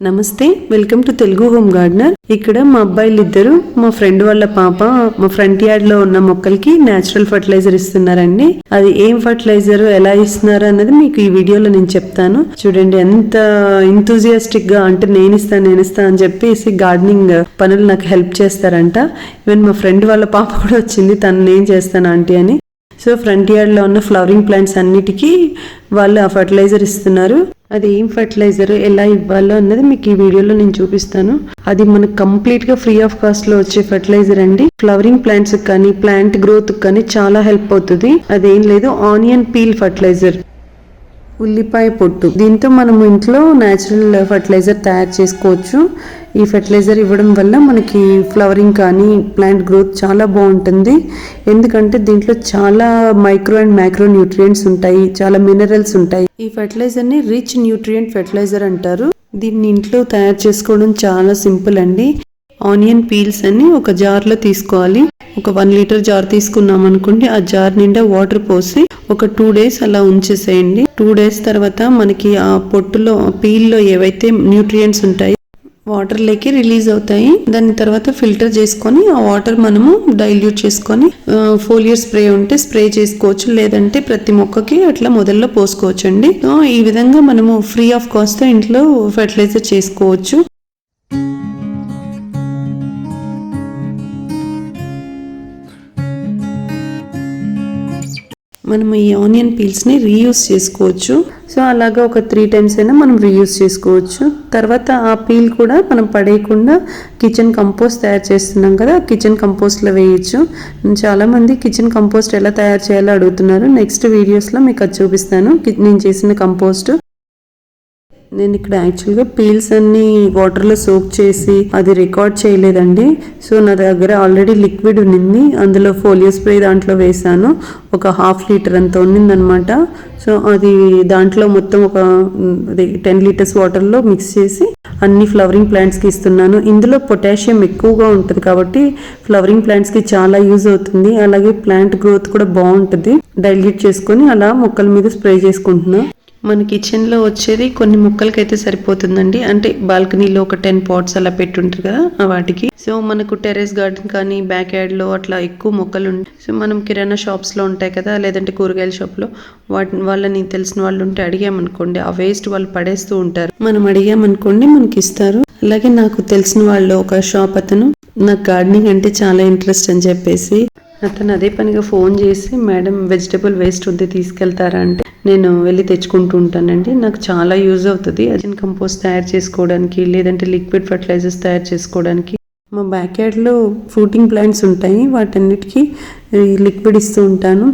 నమస్తే welcome to Telugu home gardener. ఇక్కడ మా అబ్బాయిలు ఇద్దరు మా ఫ్రెండ్ వాళ్ళ పాప మా ఫ్రంట్ యార్డ్లో ఉన్న మొక్కలకి నేచురల్ ఫర్టిలైజర్ ఇస్తున్నారండి. అది ఏం ఫర్టిలైజర్ ఎలా ఇస్తున్నారు అన్నది మీకు ఈ వీడియోలో నేను చెప్తాను. చూడండి ఎంత ఇంతూజియాస్టిక్గా అంటే నేను ఇస్తాను నేను ఇస్తాను అని చెప్పేసి గార్డెనింగ్ పనులు నాకు హెల్ప్ చేస్తారంట. ఈవెన్ మా ఫ్రెండ్ వాళ్ళ పాప కూడా వచ్చింది తను నేను చేస్తాను ఆంటీ అని. సో ఫ్రంట్ యార్డ్లో ఉన్న ఫ్లవరింగ్ ప్లాంట్స్ అన్నిటికీ వాళ్ళు ఆ ఫర్టిలైజర్ ఇస్తున్నారు. అది ఏం ఫర్టిలైజర్ ఎలా ఇవ్వాలో అన్నది మీకు ఈ వీడియోలో నేను చూపిస్తాను. అది మనకు కంప్లీట్గా ఫ్రీ ఆఫ్ కాస్ట్లో వచ్చే ఫర్టిలైజర్ అండి. ఫ్లవరింగ్ ప్లాంట్స్ కానీ ప్లాంట్ గ్రోత్ కానీ చాలా హెల్ప్ అవుతుంది. అదేం లేదు ఆనియన్ పీల్ ఫర్టిలైజర్. ఉల్లిపాయ పొట్టు. దీంతో మనం ఇంట్లో న్యాచురల్ ఫర్టిలైజర్ తయారు చేసుకోవచ్చు. ఈ ఫర్టిలైజర్ ఇవ్వడం వల్ల మనకి ఫ్లవరింగ్ కానీ ప్లాంట్ గ్రోత్ చాలా బాగుంటుంది. ఎందుకంటే దీంట్లో చాలా మైక్రో అండ్ మైక్రో న్యూట్రియంట్స్ ఉంటాయి. చాలా మినరల్స్ ఉంటాయి. ఈ ఫర్టిలైజర్ని రిచ్ న్యూట్రియంట్ ఫర్టిలైజర్ అంటారు. దీన్ని ఇంట్లో తయారు చేసుకోవడం చాలా సింపుల్ అండి. ఆనియన్ పీల్స్ అని ఒక జార్లో తీసుకోవాలి. ఒక వన్ లీటర్ జార్ తీసుకున్నాం అనుకోండి ఆ జార్ నిండా వాటర్ పోసి ఒక టూ డేస్ అలా ఉంచేసేయండి. టూ డేస్ తర్వాత మనకి ఆ పొట్టులో పీల్లో ఏవైతే న్యూట్రియంట్స్ ఉంటాయి వాటర్ లేకి రిలీజ్ అవుతాయి. దాని తర్వాత ఫిల్టర్ చేసుకొని ఆ వాటర్ మనము డైల్యూట్ చేసుకొని ఫోలియర్ స్ప్రే ఉంటే స్ప్రే చేసుకోవచ్చు. లేదంటే ప్రతి మొక్కకి అట్లా మొదల్లో పోసుకోవచ్చు అండి ఈ విధంగా మనము ఫ్రీ ఆఫ్ కాస్ట్ ఇంట్లో ఫెర్టిలైజర్ చేసుకోవచ్చు. మనం ఈ ఆనియన్ పీల్స్ని రీయూస్ చేసుకోవచ్చు. సో అలాగా ఒక త్రీ టైమ్స్ అయినా మనం రీయూస్ చేసుకోవచ్చు. తర్వాత ఆ పీల్ కూడా మనం పడేయకుండా కిచెన్ కంపోస్ట్ తయారు చేస్తున్నాం కదా కిచెన్ కంపోస్ట్లో వేయచ్చు. చాలామంది కిచెన్ కంపోస్ట్ ఎలా తయారు చేయాలో అడుగుతున్నారు. నెక్స్ట్ వీడియోస్లో మీకు అది చూపిస్తాను. నేను చేసిన కంపోస్ట్ నేను ఇక్కడ యాక్చువల్గా పీల్స్ అన్ని వాటర్లో సోక్ చేసి అది రికార్డ్ చేయలేదండి. సో నా దగ్గర ఆల్రెడీ లిక్విడ్ ఉన్నింది. అందులో ఫోలియో స్ప్రే దాంట్లో వేసాను ఒక హాఫ్ లీటర్ అంత ఉన్నిందనమాట సో అది దాంట్లో మొత్తం ఒక అది టెన్ లీటర్స్ వాటర్లో మిక్స్ చేసి అన్ని ఫ్లవరింగ్ ప్లాంట్స్కి ఇస్తున్నాను. ఇందులో పొటాషియం ఎక్కువగా ఉంటుంది కాబట్టి ఫ్లవరింగ్ ప్లాంట్స్కి చాలా యూజ్ అవుతుంది. అలాగే ప్లాంట్ గ్రోత్ కూడా బాగుంటుంది. డైల్యూట్ చేసుకొని అలా మొక్కల మీద స్ప్రే చేసుకుంటున్నాను మన కిచెన్లో వచ్చేది కొన్ని మొక్కలకైతే సరిపోతుందండి. అంటే బాల్కనీలో ఒక టెన్ పాట్స్ అలా పెట్టుంటారు కదా ఆ వాటికి. సో మనకు టెర్రస్ గార్డెన్ కానీ బ్యాక్ యార్డ్లో అట్లా ఎక్కువ మొక్కలు ఉంటాయి సో మనం కిరాణా షాప్స్లో ఉంటాయి కదా లేదంటే కూరగాయల షాప్లో వాటి వాళ్ళని తెలిసిన వాళ్ళు ఉంటే అడిగామనుకోండి. ఆ వేస్ట్ వాళ్ళు పడేస్తూ ఉంటారు. మనం అడిగామనుకోండి మనకి ఇస్తారు అలాగే నాకు తెలిసిన వాళ్ళు ఒక షాప్ అతను నాకు గార్డెనింగ్ అంటే చాలా ఇంట్రెస్ట్ అని చెప్పేసి అతను అదే పనిగా ఫోన్ చేసి మేడం వెజిటబుల్ వేస్ట్ ఉంది తీసుకెళ్తారా? అంటే నేను వెళ్ళి తెచ్చుకుంటూ ఉంటానండి. నాకు చాలా యూజ్ అవుతుంది. అజిన్ కంపోస్ట్ తయారు చేసుకోవడానికి లేదంటే లిక్విడ్ ఫర్టిలైజర్స్ తయారు చేసుకోవడానికి. మా బ్యాక్ యార్డ్లో ఫ్రూటింగ్ ప్లాంట్స్ ఉంటాయి. వాటన్నిటికీ లిక్విడ్ ఇస్తూ ఉంటాను.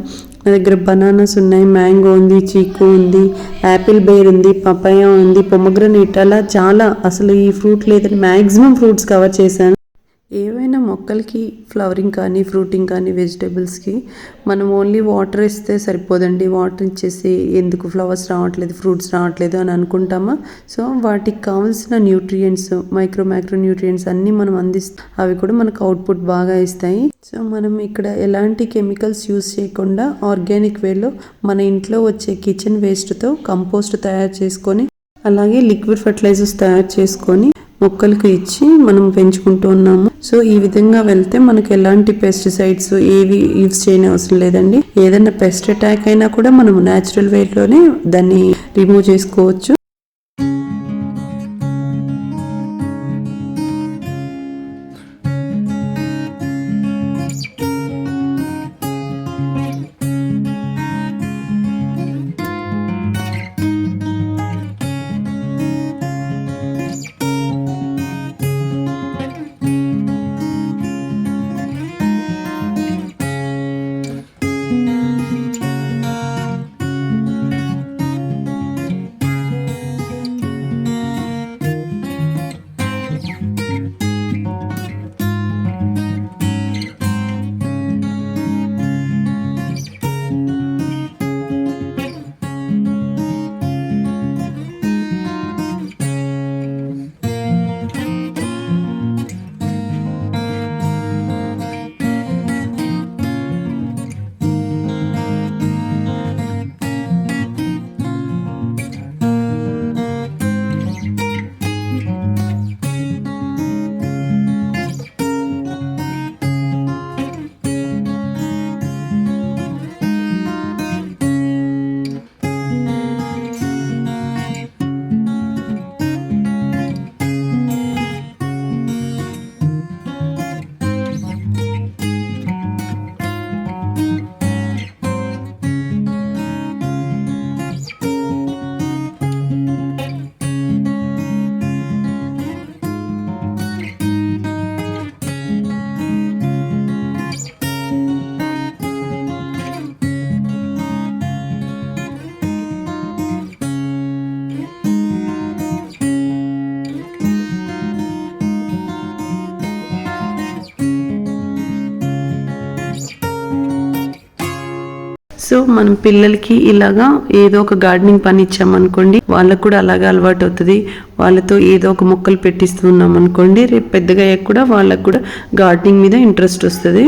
నా దగ్గర బనానాస్ ఉన్నాయి మ్యాంగో ఉంది చీకు ఉంది యాపిల్ బేర్ ఉంది పపాయ ఉంది పొమగ్రనేట్. అలా చాలా అసలు ఈ ఫ్రూట్ లేదని మ్యాక్సిమం ఫ్రూట్స్ కవర్ చేశాను. ఏవైనా మొక్కలకి ఫ్లవరింగ్ కానీ ఫ్రూటింగ్ కానీ వెజిటేబుల్స్కి మనం ఓన్లీ వాటర్ ఇస్తే సరిపోదండి. వాటర్ ఇచ్చేసి ఎందుకు ఫ్లవర్స్ రావట్లేదు ఫ్రూట్స్ రావట్లేదు అని అనుకుంటామా? సో వాటికి కావాల్సిన న్యూట్రియంట్స్ మైక్రో మైక్రో న్యూట్రియంట్స్ అన్నీ మనం అందిస్తాం. అవి కూడా మనకు అవుట్పుట్ బాగా ఇస్తాయి. సో మనం ఇక్కడ ఎలాంటి కెమికల్స్ యూస్ చేయకుండా ఆర్గానిక్ వేలో మన ఇంట్లో వచ్చే కిచెన్ వేస్ట్తో కంపోస్ట్ తయారు చేసుకొని అలాగే లిక్విడ్ ఫర్టిలైజర్స్ తయారు చేసుకొని మొక్కలకు ఇచ్చి మనం పెంచుకుంటూ ఉన్నాము. సో ఈ విధంగా వెళ్తే మనకు ఎలాంటి పెస్టిసైడ్స్ ఏవి యూస్ చేయని అవసరం లేదండి. ఏదైనా పెస్ట్ అటాక్ అయినా కూడా మనం న్యాచురల్ వేలోనే దాన్ని రిమూవ్ చేసుకోవచ్చు. సో మనం పిల్లలకి ఇలాగా ఏదో ఒక గార్డెనింగ్ పని ఇచ్చామనుకోండి వాళ్ళకు కూడా అలాగే అలవాటు అవుతుంది. వాళ్ళతో ఏదో ఒక మొక్కలు పెట్టిస్తున్నాం అనుకోండి రేపు పెద్దగా అయ్యాక కూడా వాళ్ళకు కూడా గార్డెనింగ్ మీద ఇంట్రెస్ట్ వస్తుంది.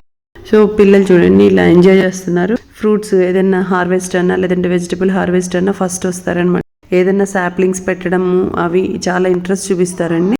సో పిల్లలు చూడండి ఇలా ఎంజాయ్ చేస్తున్నారు. ఫ్రూట్స్ ఏదైనా హార్వెస్ట్ అన్నా లేదంటే వెజిటబుల్ హార్వెస్ట్ అన్నా ఫస్ట్ వస్తారనమాట. ఏదైనా సాప్లింగ్స్ పెట్టడము అవి చాలా ఇంట్రెస్ట్ చూపిస్తారండి.